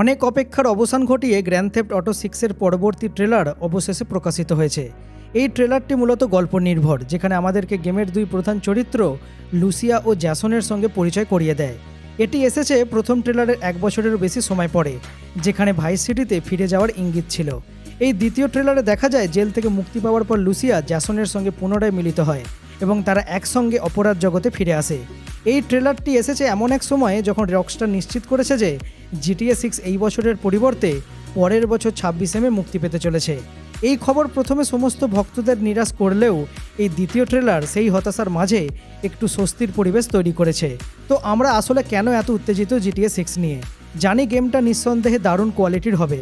অনেক অপেক্ষার অবসান ঘটিয়ে গ্র্যান্ড থেফট অটো সিক্সের পরবর্তী ট্রেলার অবশেষে প্রকাশিত হয়েছে। এই ট্রেলারটি মূলত গল্প নির্ভর, যেখানে আমাদেরকে গেমের দুই প্রধান চরিত্র, লুসিয়া ও জ্যাসনের সঙ্গে পরিচয় করিয়ে দেয়। এটি এসেছে প্রথম ট্রেলারের এক বছরেরও বেশি সময় পরে, যেখানে ভাইস সিটিতে ফিরে যাওয়ার ইঙ্গিত ছিল। এই দ্বিতীয় ট্রেলারে দেখা যায়, জেল থেকে মুক্তি পাওয়ার পর লুসিয়া জ্যাসনের সঙ্গে পুনরায় মিলিত হয় এবং তারা একসঙ্গে অপরাধ জগতে ফিরে আসে। এই ট্রেলারটি এসেছে এমন এক সময়ে যখন রকস্টার নিশ্চিত করেছে যে জিটিএ সিক্স এই বছরের পরিবর্তে পরের বছর ছাব্বিশে মে মুক্তি পেতে চলেছে। এই খবর প্রথমে সমস্ত ভক্তদের নিরাশ করলেও এই দ্বিতীয় ট্রেলার সেই হতাশার মাঝে একটু স্বস্তির পরিবেশ তৈরি করেছে। তো আমরা আসলে কেন এত উত্তেজিত জিটিএ সিক্স নিয়ে? জানি গেমটা নিঃসন্দেহে দারুণ কোয়ালিটির হবে,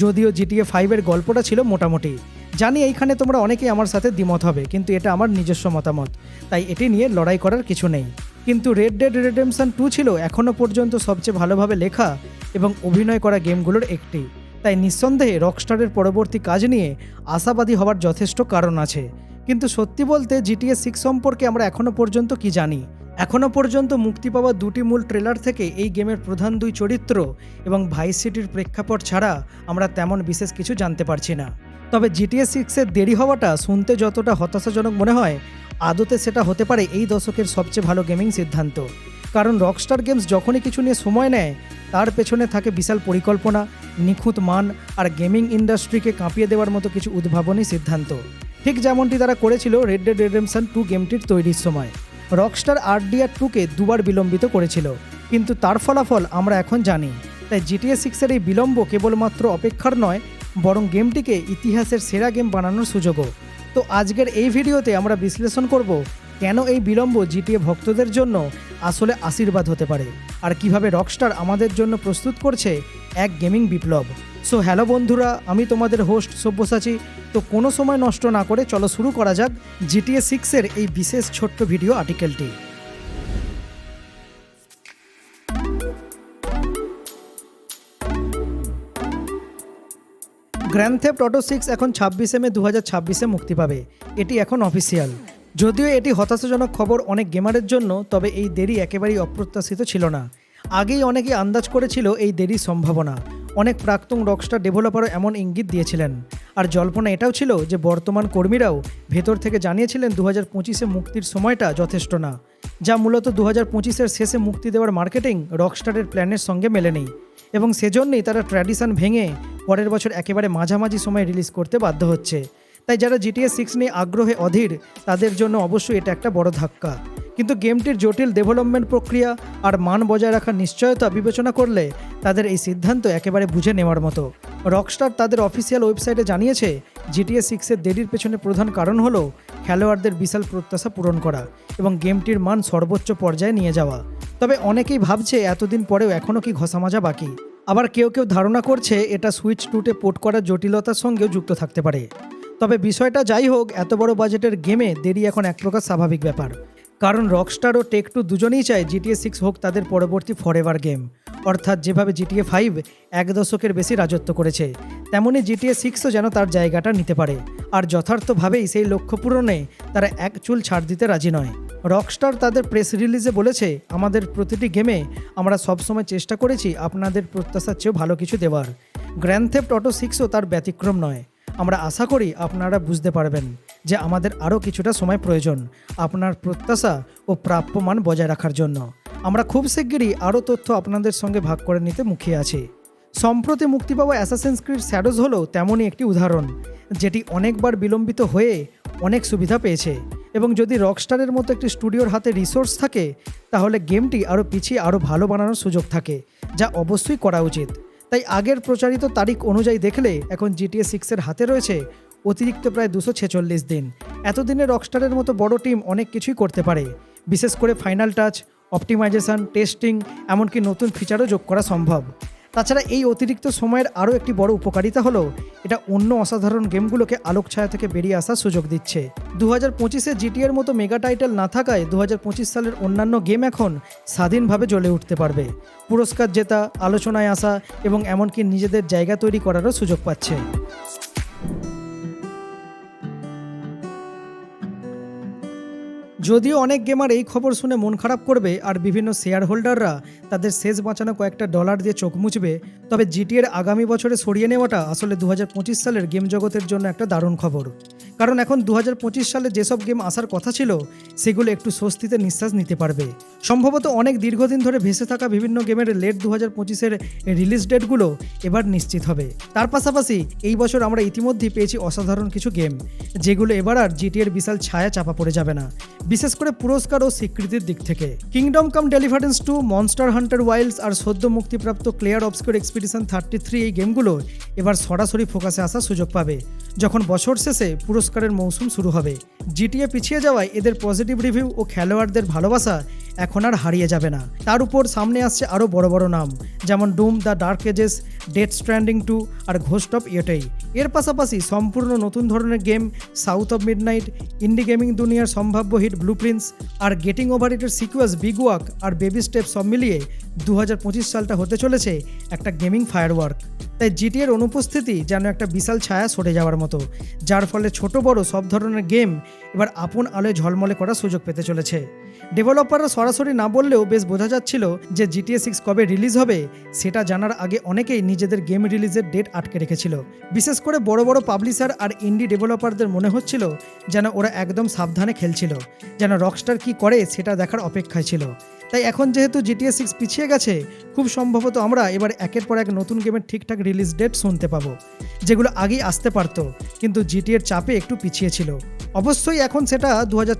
যদিও জিটিএ ফাইভের গল্পটা ছিল মোটামুটি। জানি এইখানে তোমরা অনেকেই আমার সাথে দ্বিমত হবে, কিন্তু এটা আমার নিজস্ব মতামত, তাই এটি নিয়ে লড়াই করার কিছু নেই। কিন্তু রেড ডেড রেডেমশন টু ছিল এখনও পর্যন্ত সবচেয়ে ভালোভাবে লেখা এবং অভিনয় করা গেমগুলোর একটি। তাই নিঃসন্দেহে রকস্টারের পরবর্তী কাজ নিয়ে আশাবাদী হওয়ার যথেষ্ট কারণ আছে। কিন্তু সত্যি বলতে জিটিএ সিক্স সম্পর্কে আমরা এখনও পর্যন্ত কি জানি? এখনও পর্যন্ত মুক্তি পাওয়া দুটি মূল ট্রেলার থেকে এই গেমের প্রধান দুই চরিত্র এবং ভাইস সিটির প্রেক্ষাপট ছাড়া আমরা তেমন বিশেষ কিছু জানতে পারছি না। তবে জিটিএ সিক্সের দেরি হওয়াটা শুনতে যতটা হতাশাজনক মনে হয় আদতে সেটা হতে পারে এই দশকের সবচেয়ে ভালো গেমিং সিদ্ধান্ত। কারণ রকস্টার গেমস যখনই কিছু নিয়ে সময় নেয়, তার পেছনে থাকে বিশাল পরিকল্পনা, নিখুঁত মান আর গেমিং ইন্ডাস্ট্রিকে কাঁপিয়ে দেওয়ার মতো কিছু উদ্ভাবনী সিদ্ধান্ত। ঠিক যেমনটি তারা করেছিল রেড ডেড রেডেমশন টু গেমটির তৈরির সময়। রকস্টার আরডিআর টুকে দুবার বিলম্বিত করেছিল। কিন্তু তার ফলাফল আমরা এখন জানি। তাই জিটিএ সিক্সের এই বিলম্ব কেবলমাত্র অপেক্ষার নয়, বরং গেমটিকে ইতিহাসের সেরা গেম বানানোর সুযোগও। তো আজকের এই ভিডিওতে আমরা বিশ্লেষণ করব কেন এই বিলম্ব জিটিএ ভক্তদের জন্য আসলে আশীর্বাদ হতে পারে আর কীভাবে রকস্টার আমাদের জন্য প্রস্তুত করছে এক গেমিং বিপ্লব। সো হ্যালো বন্ধুরা, আমি তোমাদের হোস্ট সব্যসাচী। তো কোনো সময় নষ্ট না করে চলো শুরু করা যাক জিটিএ সিক্সের এই বিশেষ ছোট্ট ভিডিও আর্টিকেলটি গ্র্যান্ড থেফট অটো সিক্স এখন ছাব্বিশে মে দু ছাব্বিশে মুক্তি পাবে। এটি এখন অফিসিয়াল যদিও এটি হতাশাজনক খবর অনেক গেমারের জন্য, তবে এই দেরি একেবারেই অপ্রত্যাশিত ছিল না। আগেই অনেকে আন্দাজ করেছিল এই দেরির সম্ভাবনা। অনেক প্রাক্তন রকস্টার ডেভেলপারও এমন ইঙ্গিত দিয়েছিলেন। আর জল্পনা এটাও ছিল যে বর্তমান কর্মীরাও ভেতর থেকে জানিয়েছিলেন দু হাজার পঁচিশে মুক্তির সময়টা যথেষ্ট না। যা মূলত দু হাজার পঁচিশের শেষে মুক্তি দেওয়ার মার্কেটিং রকস্টারের প্ল্যানের সঙ্গে মেলেনি এবং সেজন্যই তারা ট্র্যাডিশন ভেঙে পরের বছর একেবারে মাঝামাঝি সময় রিলিজ করতে বাধ্য হচ্ছে। তাই যারা জিটিএস সিক্স নিয়ে আগ্রহে অধীর, তাদের জন্য অবশ্যই এটা একটা বড় ধাক্কা। কিন্তু গেমটির জটিল ডেভেলপমেন্ট প্রক্রিয়া আর মান বজায় রাখার নিশ্চয়তা বিবেচনা করলে তাদের এই সিদ্ধান্ত একেবারে বুঝে নেওয়ার মতো। রকস্টার তাদের অফিসিয়াল ওয়েবসাইটে জানিয়েছে, জিটিএ সিক্সের দেরির পেছনে প্রধান কারণ হলো খেলোয়াড়দের বিশাল প্রত্যাশা পূরণ করা এবং গেমটির মান সর্বোচ্চ পর্যায়ে নিয়ে যাওয়া। তবে অনেকেই ভাবছে এতদিন পরেও এখনও কি ঘষা মাজা বাকি? আবার কেউ কেউ ধারণা করছে এটা সুইচ টুটে পোর্ট করার জটিলতার সঙ্গেও যুক্ত থাকতে পারে। তবে বিষয়টা যাই হোক, এত বড় বাজেটের গেমে দেরি এখন এক প্রকার স্বাভাবিক ব্যাপার। কারণ রকস্টার ও টেক টু দুজনেই চায় জিটিএ সিক্স হোক তাদের পরবর্তী ফরএভার গেম। অর্থাৎ যেভাবে জিটিএ ফাইভ এক দশকের বেশি রাজত্ব করেছে তেমনই জিটিএ সিক্সও যেন তার জায়গাটা নিতে পারে। আর যথার্থভাবেই সেই লক্ষ্য পূরণে তারা এক চুল ছাড় দিতে রাজি নয়। রকস্টার তাদের প্রেস রিলিজে বলেছে, আমাদের প্রতিটি গেমে আমরা সবসময় চেষ্টা করেছি আপনাদের প্রত্যাশার চেয়েও ভালো কিছু দেওয়ার। গ্র্যান্ড থেফট অটো সিক্সও তার ব্যতিক্রম নয়। আমরা আশা করি আপনারা বুঝতে পারবেন যে আমাদের আরও কিছুটা সময় প্রয়োজন আপনার প্রত্যাশা ও প্রাপ্যমান বজায় রাখার জন্য। আমরা খুব শিগগিরই আরও তথ্য আপনাদের সঙ্গে ভাগ করে নিতে মুখিয়ে আছি। সম্প্রতি মুক্তি পাওয়া অ্যাসাসেন্স ক্রিড স্যাডোজ হলো তেমনই একটি উদাহরণ, যেটি অনেকবার বিলম্বিত হয়ে অনেক সুবিধা পেয়েছে। এবং যদি রকস্টারের মতো একটি স্টুডিওর হাতে রিসোর্স থাকে, তাহলে গেমটি আরও পিছিয়ে আরও ভালো বানানোর সুযোগ থাকে, যা অবশ্যই করা উচিত। তাই আগের প্রচারিত তারিখ অনুযায়ী দেখলে এখন জিটিএ সিক্সের হাতে রয়েছে অতিরিক্ত প্রায় দুশো ছেচল্লিশ দিন। এতদিনে রকস্টারের মতো বড় টিম অনেক কিছুই করতে পারে, বিশেষ করে ফাইনাল টাচ অপটিমাইজেশন টেস্টিং এমনকি নতুন ফিচারও যোগ করা সম্ভব। তাছাড়া এই অতিরিক্ত সময়ের আরও একটি বড় উপকারিতা হলো, এটা অন্য অসাধারণ গেমগুলোকে আলোক ছায়া থেকে বেরিয়ে আসার সুযোগ দিচ্ছে। দু হাজার পঁচিশে জিটিএর মতো মেগা টাইটেল না থাকায় দু হাজার পঁচিশ সালের অন্যান্য গেম এখন স্বাধীনভাবে জ্বলে উঠতে পারবে। পুরস্কার জেতা, আলোচনায় আসা এবং এমনকি নিজেদের জায়গা তৈরি করারও সুযোগ পাচ্ছে। যদিও অনেক গেমার এই খবর শুনে মন খারাপ করবে আর বিভিন্ন শেয়ার হোল্ডাররা তাদের শেষ বাঁচানো কয়েকটা ডলার দিয়ে চোখ মুছবে, তবে জিটিএর আগামী বছরে সরিয়ে নেওয়াটা আসলে দু হাজার পঁচিশ সালের গেম জগতের জন্য একটা দারুণ খবর। কারণ এখন দু হাজার পঁচিশ সালে যেসব গেম আসার কথা ছিল, সেগুলো একটু স্বস্তিতে নিঃশ্বাস নিতে পারবে। সম্ভবত অনেক দীর্ঘদিন ধরে ভেসে থাকা বিভিন্ন গেমের লেট দু হাজার পঁচিশের রিলিজ ডেটগুলো এবার নিশ্চিত হবে। তার পাশাপাশি এই বছর আমরা ইতিমধ্যেই পেয়েছি অসাধারণ কিছু গেম যেগুলো এবার আর জিটিএর বিশাল ছায়া চাপা পড়ে যাবে না। বিশেষ করে পুরস্কার ও স্বীকৃতির দিক থেকে। Kingdom Come Deliverance two Monster Hunter Wilds আর সদ্য মুক্তিপ্রাপ্ত Clair Obscur Expedition thirty three এই গেমগুলো এবার সরাসরি ফোকাসে আসার সুযোগ পাবে, যখন বছর শেষে পুরস্কারের মৌসুম শুরু হবে। জিটিএ পিছিয়ে যাওয়ায় এদের পজিটিভ রিভিউ ও খেলোয়াড়দের ভালোবাসা এখন আর হারিয়ে যাবে না। তার উপর সামনে আসছে আরও বড় বড় নাম, যেমন Doom the Dark Ages Death Stranding two R Ghost of Yotei এর পাশাপাশি সম্পূর্ণ নতুন ধরনের game South of Midnight indie gaming দুনিয়ার সম্ভাব্য হিট ব্লু প্রিন্স আর গেটিং ওভার ইটের বিগ ওয়াক আর বেবি স্টেপ সব মিলিয়ে দু হাজার পঁচিশ সালটা হতে চলেছে একটা গেমিং ফায়ারওয়ার্ক তাই জিটিএর অনুপস্থিতি যেন একটা বিশাল ছায়া সরে যাওয়ার মতো, যার ফলে ছোট বড় সব ধরনের গেম এবার আপন আলোয় ঝলমলে করার সুযোগ পেতে চলেছে। ডেভেলপাররা সরাসরি না বললেও বেশ বোঝা যাচ্ছিল যে জিটিএ সিক্স কবে রিলিজ হবে, সেটা জানার আগে অনেকেই নিজেদের গেম রিলিজের ডেট আটকে রেখেছিল। বিশেষ করে বড় বড় পাবলিশার আর ইন্ডি ডেভেলপারদের মনে হচ্ছিল যেন ওরা একদম সাবধানে খেলছিল, যেন রকস্টার কি করে সেটা দেখার অপেক্ষায় ছিল। তাই এখন যেহেতু জিটিএ সিক্স পিছিয়ে গেছে, খুব সম্ভবত আমরা এবার একের পর এক নতুন গেমের ঠিকঠাক রিলিজ ডেট শুনতে পাবো, যেগুলো আগেই আসতে পারতো, কিন্তু জিটিএর চাপে একটু পিছিয়ে ছিল। অবশ্যই এখন সেটা দু হাজার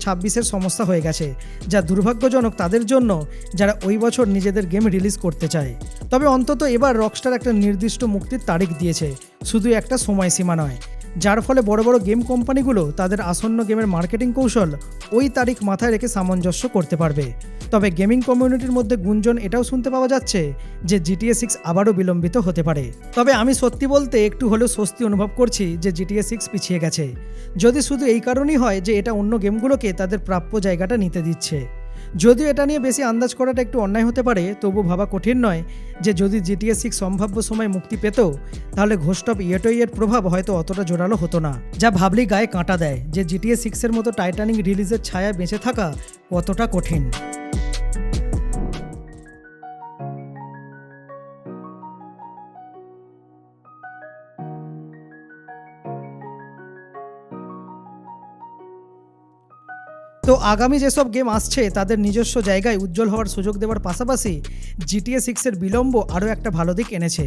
সমস্যা হয়ে গেছে, যা দুর্ভাগ্যজনক তাদের জন্য, যারা ওই বছর নিজেদের গেম রিলিজ করতে চায়। তবে অন্তত এবার রকস্টার একটা নির্দিষ্ট মুক্তির তারিখ দিয়েছে, শুধু একটা সময়সীমা নয়। যার ফলে বড় বড় গেম কোম্পানিগুলো তাদের আসন্ন গেমের মার্কেটিং কৌশল ওই তারিখ মাথায় রেখে সামঞ্জস্য করতে পারবে। তবে গেমিং কমিউনিটির মধ্যে গুঞ্জন এটাও শুনতে পাওয়া যাচ্ছে যে জিটিএ সিক্স আবারও বিলম্বিত হতে পারে। তবে আমি সত্যি বলতে একটু হলেও স্বস্তি অনুভব করছি যে জিটিএ সিক্স পিছিয়ে গেছে। যদি শুধু এই কারণেই হয় যে এটা অন্য গেমগুলোকে তাদের প্রাপ্য জায়গাটা নিতে দিচ্ছে। যদিও এটা নিয়ে বেশি আন্দাজ করাটা একটু অন্যায় হতে পারে, তবু ভাবা কঠিন নয় যে যদি জিটিএ সিক্স সম্ভাব্য সময় মুক্তি পেত, তাহলে ঘোস্ট অফ ইয়েটোইয়ের প্রভাব হয়তো অতটা জোরালো হতো না। যা ভাবলি গায়ে কাঁটা দেয় যে জিটিএ সিক্সের মতো টাইটানিক রিলিজের ছায়া বেঁচে থাকা কতটা কঠিন। তো আগামী যেসব গেম আসছে, তাদের নিজস্ব জায়গায় উজ্জ্বল হওয়ার সুযোগ দেওয়ার পাশাপাশি জিটিএ সিক্সের বিলম্ব আরও একটা ভালো দিক এনেছে।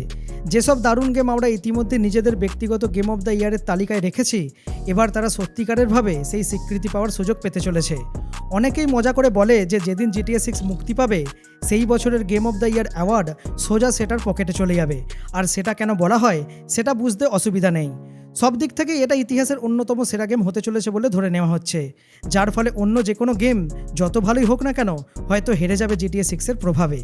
যেসব দারুণ গেম আমরা ইতিমধ্যে নিজেদের ব্যক্তিগত গেম অফ দ্য ইয়ারের তালিকায় রেখেছি, এবার তারা সত্যিকারেরভাবে সেই স্বীকৃতি পাওয়ার সুযোগ পেতে চলেছে। অনেকেই মজা করে বলে যে, যেদিন জিটিএ সিক্স মুক্তি পাবে, সেই বছরের game of the year award সোজা সেটার পকেটে চলে যাবে। আর সেটা কেন বলা হয়, সেটা বুঝতে অসুবিধা নেই। সব দিক থেকে এটা ইতিহাসের অন্যতম সেরা গেম হতে চলেছে বলে ধরে নেওয়া হচ্ছে। যার ফলে অন্য যে কোনো গেম যত ভালোই হোক না কেন হয়তো হেরে যাবে জিটিএ সিক্সের প্রভাবে।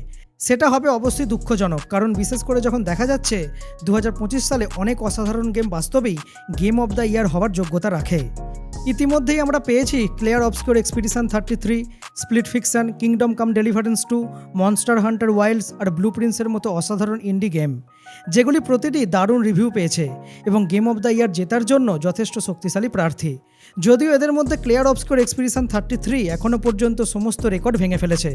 সেটা হবে অবশ্যই দুঃখজনক, কারণ বিশেষ করে যখন দেখা যাচ্ছে দু হাজার পঁচিশ সালে অনেক অসাধারণ গেম বাস্তবেই গেম অব দ্য ইয়ার হওয়ার যোগ্যতা রাখে। ইতিমধ্যেই আমরা পেয়েছি Clair Obscur Expedition thirty three Split Fiction Kingdom Come Deliverance two Monster Hunter Wilds আর ব্লু প্রিন্সের মতো অসাধারণ ইন্ডি গেম যেগুলি প্রতিটি দারুণ রিভিউ পেয়েছে এবং গেম অফ দ্য ইয়ার জেতার জন্য যথেষ্ট শক্তিশালী প্রার্থী। যদিও এদের মধ্যে Clair Obscur Expedition thirty three এখনও পর্যন্ত সমস্ত রেকর্ড ভেঙে ফেলেছে।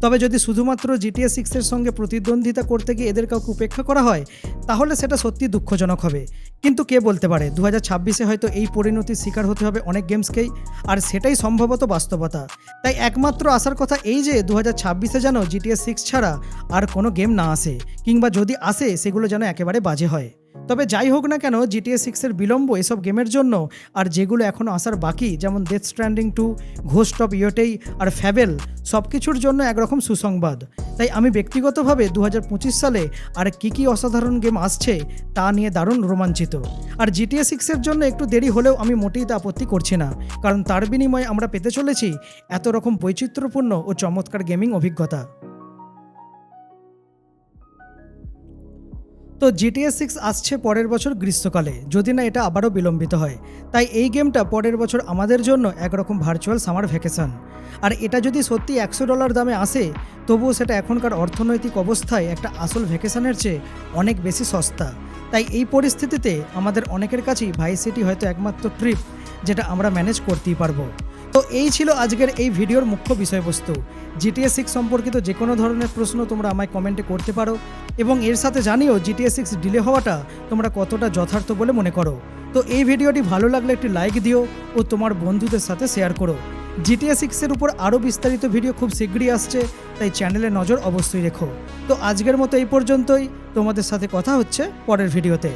তবে যদি শুধুমাত্র জিটিএ সিক্সের সঙ্গে প্রতিদ্বন্দ্বিতা করতে গিয়ে এদের কাউকে উপেক্ষা করা হয় তাহলে সেটা সত্যি দুঃখজনক হবে। কিন্তু কে বলতে পারে? দু হাজার ছাব্বিশে হয়তো এই পরিণতির শিকার হতে হবে অনেক গেমসকেই, আর সেটাই সম্ভবত বাস্তবতা। তাই একমাত্র আসার কথা এই যে দু হাজার ছাব্বিশে যেন জিটিএস সিক্স ছাড়া আর কোনো গেম না আসে, কিংবা যদি আসে সেগুলো যেন একেবারে বাজে হয়। তবে যাই হোক না কেন জিটিএ সিক্সের বিলম্ব এসব গেমের জন্য, আর যেগুলো এখনও আসার বাকি, যেমন Death Stranding two Ghost of Yotei R Fable সব কিছুর জন্য একরকম সুসংবাদ। তাই আমি ব্যক্তিগতভাবে দু হাজার পঁচিশ সালে আর কী কী অসাধারণ গেম আসছে, তা নিয়ে দারুণ রোমাঞ্চিত। আর জিটিএ সিক্সের জন্য একটু দেরি হলেও আমি মোটেই তা আপত্তি করছি না, কারণ তার বিনিময়ে আমরা পেতে চলেছি এত রকম বৈচিত্র্যপূর্ণ ও চমৎকার গেমিং অভিজ্ঞতা। তো জিটিএ সিক্স আসছে পরের বছর গ্রীষ্মকালে। যদি না, এটা আবারও বিলম্বিত হয়। তাই এই গেমটা পরের বছর আমাদের জন্য একরকম ভার্চুয়াল সামার ভ্যাকেশন। আর এটা যদি সত্যি একশো ডলার দামে আসে, তবুও সেটা এখনকার অর্থনৈতিক অবস্থায় একটা আসল ভ্যাকেশনের চেয়ে অনেক বেশি সস্তা। তাই এই পরিস্থিতিতে আমাদের অনেকের কাছেই ভাই সিটি হয়তো একমাত্র ট্রিপ, যেটা আমরা ম্যানেজ করতেই পারব। তো এই ছিল আজকের এই ভিডিওর মুখ্য বিষয়বস্তু। জিটিএ সিক্স সম্পর্কিত যে কোনো ধরনের প্রশ্ন তোমরা আমায় কমেন্টে করতে পারো এবং এর সাথে জানিও জিটিএ সিক্স ডিলে হওয়াটা তোমরা কতটা যথার্থ বলে মনে করো। তো এই ভিডিওটি ভালো লাগলে একটি লাইক দিও ও তোমার বন্ধুদের সাথে শেয়ার করো। জিটিএ সিক্সের উপর আরও বিস্তারিত ভিডিও খুব শীঘ্রই আসছে, তাই চ্যানেলে নজর অবশ্যই রেখো। তো আজকের মতো এই পর্যন্তই, তোমাদের সাথে কথা হচ্ছে পরের ভিডিওতে।